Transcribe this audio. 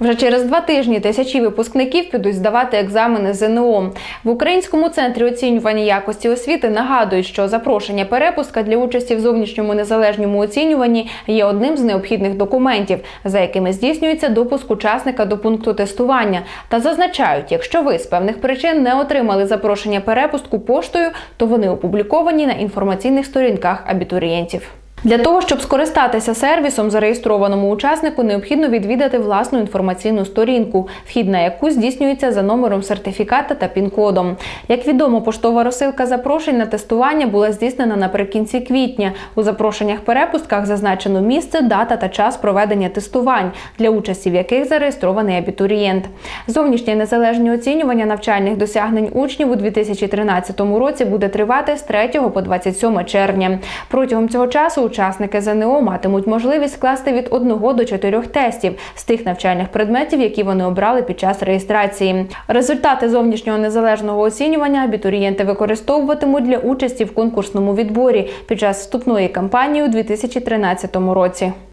Вже через два тижні тисячі випускників підуть здавати екзамени ЗНО. В Українському центрі оцінювання якості освіти нагадують, що запрошення перепуска для участі в зовнішньому незалежному оцінюванні є одним з необхідних документів, за якими здійснюється допуск учасника до пункту тестування. Та зазначають, якщо ви з певних причин не отримали запрошення перепустку поштою, то вони опубліковані на інформаційних сторінках абітурієнтів. Для того, щоб скористатися сервісом, зареєстрованому учаснику необхідно відвідати власну інформаційну сторінку, вхід на яку здійснюється за номером сертифіката та пін-кодом. Як відомо, поштова розсилка запрошень на тестування була здійснена наприкінці квітня. У запрошеннях перепустках зазначено місце, дата та час проведення тестувань, для участі в яких зареєстрований абітурієнт. Зовнішнє незалежне оцінювання навчальних досягнень учнів у 2013 році буде тривати з 3 по 27 червня. Протягом цього часу учасники ЗНО матимуть можливість скласти від 1 до 4 тестів з тих навчальних предметів, які вони обрали під час реєстрації. Результати зовнішнього незалежного оцінювання абітурієнти використовуватимуть для участі в конкурсному відборі під час вступної кампанії у 2013 році.